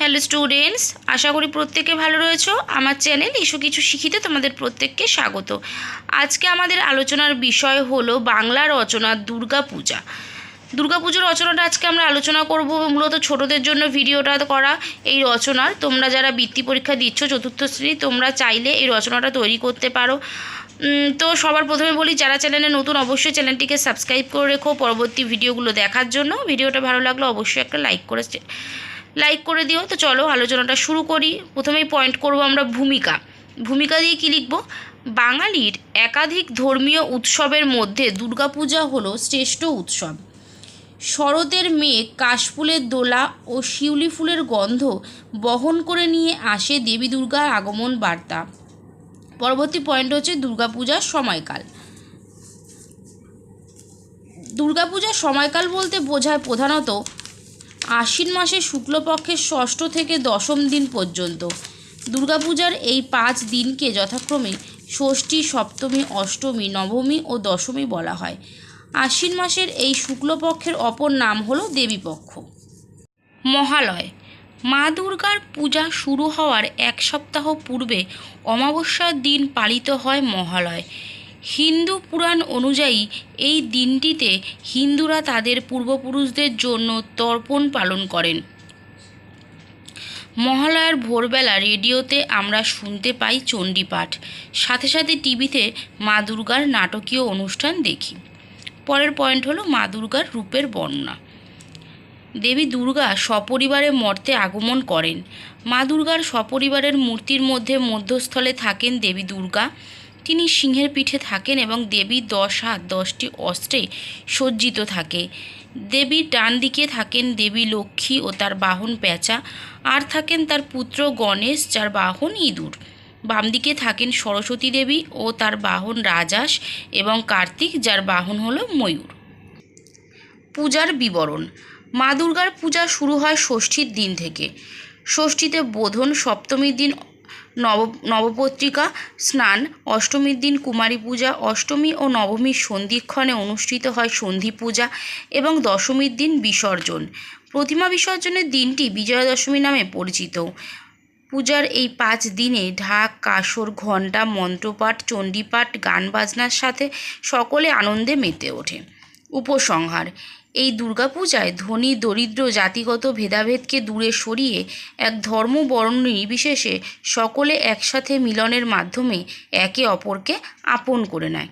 Hello students, আশা করি প্রত্যেকে ভালো রয়েছো। আমার চ্যানেল ইস্যু কিছু শিখিতে তোমাদের প্রত্যেককে স্বাগত। আজকে আমাদের আলোচনার বিষয় হলো বাংলা রচনা দুর্গা দুর্গাপূজা দুর্গাপুজোর রচনাটা আজকে আমরা আলোচনা করব মূলত ছোটদের জন্য ভিডিওটা করা। এই রচনার তোমরা যারা বৃত্তি পরীক্ষা দিচ্ছ, চতুর্থ শ্রেণি, তোমরা চাইলে এই রচনাটা তৈরি করতে পারো। তো সবার প্রথমে বলি, যারা চ্যানেলে নতুন, অবশ্যই চ্যানেলটিকে সাবস্ক্রাইব করে রেখো। পরবর্তী ভিডিওগুলো দেখার জন্য। ভিডিওটা ভালো লাগলে অবশ্যই একটা লাইক করে লাইক করে দিও। তো চলো আলোচনাটা শুরু করি। প্রথমেই পয়েন্ট করব আমরা ভূমিকা। ভূমিকা দিয়ে কী লিখব? বাঙালির একাধিক ধর্মীয় উৎসবের মধ্যে দুর্গাপূজা হলো শ্রেষ্ঠ উৎসব। শরতের মেঘ, কাশফুলের দোলা ও শিউলি ফুলের গন্ধ বহন করে নিয়ে আসে দেবী দুর্গার আগমন বার্তা। পরবর্তী পয়েন্ট হচ্ছে দুর্গাপূজার সময়কাল। দুর্গাপূজার সময়কাল বলতে বোঝায় প্রধানত আশ্বিন মাসের শুক্লপক্ষের ষষ্ঠ থেকে দশম দিন পর্যন্ত। দুর্গাপূজার এই পাঁচ দিনকে যথাক্রমে ষষ্ঠী, সপ্তমী, অষ্টমী, নবমী ও দশমী বলা হয়। আশ্বিন মাসের এই শুক্লপক্ষের অপর নাম হল দেবীপক্ষ। মহালয়। মা দুর্গার পূজা শুরু হওয়ার এক সপ্তাহ পূর্বে অমাবস্যার দিন পালিত হয় মহালয়। হিন্দু পুরাণ অনুযায়ী এই দিনটিতে হিন্দুরা তাদের পূর্বপুরুষদের জন্য তর্পণ পালন করেন। মহালয়ার ভোরবেলা রেডিওতে আমরা শুনতে পাই চণ্ডীপাঠ। সাথে সাথে টিভিতে মা দুর্গার নাটকীয় অনুষ্ঠান দেখি। পরের পয়েন্ট হলো মা দুর্গার রূপের বর্ণনা। দেবী দুর্গা সপরিবারে মর্তে আগমন করেন। মা দুর্গার সপরিবারের মূর্তির মধ্যে মধ্যস্থলে থাকেন দেবী দুর্গা। তিনি সিংহের পিঠে থাকেন এবং দেবী দশ হাত দশটি অস্ত্রে সজ্জিত থাকে। দেবীর ডান দিকে থাকেন দেবী লক্ষ্মী ও তার বাহন পেঁচা, আর থাকেন তার পুত্র গণেশ, যার বাহন ইঁদুর। বাম দিকে থাকেন সরস্বতী দেবী ও তার বাহন রাজাস এবং কার্তিক, যার বাহন হলো ময়ূর। পূজার বিবরণ। মা দুর্গার পূজা শুরু হয় ষষ্ঠীর দিন থেকে। ষষ্ঠীতে বোধন সপ্তমীর দিন নব, নবপত্রিকা, স্নান, অষ্টমীর দিন কুমারী পূজা, অষ্টমী ও নবমীর সন্ধিক্ষণে অনুষ্ঠিত হয় সন্ধি পূজা এবং দশমীর দিন বিসর্জন। প্রতিমা বিসর্জনের দিনটি বিজয়া দশমী নামে পরিচিত। পূজার এই পাঁচ দিনে ঢাক, কাসর, ঘণ্টা, মন্ত্রপাঠ, চণ্ডীপাঠ, গান বাজনার সাথে সকলে আনন্দে মেতে ওঠে। উপসংহার এই দুর্গাপূজায় ধনী, দরিদ্র, জাতিগত ভেদাভেদকে দূরে সরিয়ে এক ধর্ম বর্ণ নির্বিশেষে সকলে একসাথে মিলনের মাধ্যমে একে অপরকে আপন করে নেয়।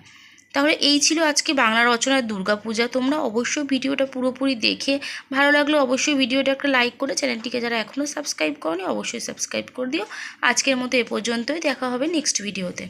তাহলে এই ছিল আজকে বাংলা রচনার দুর্গাপূজা। তোমরা অবশ্যই ভিডিওটা পুরোপুরি দেখে ভালো লাগলে অবশ্যই ভিডিওটা একটা লাইক করে চ্যানেলটিকে যারা এখনও সাবস্ক্রাইব করনি, অবশ্যই সাবস্ক্রাইব করে দিও। আজকের মতো এ পর্যন্তই। দেখা হবে নেক্সট ভিডিওতে।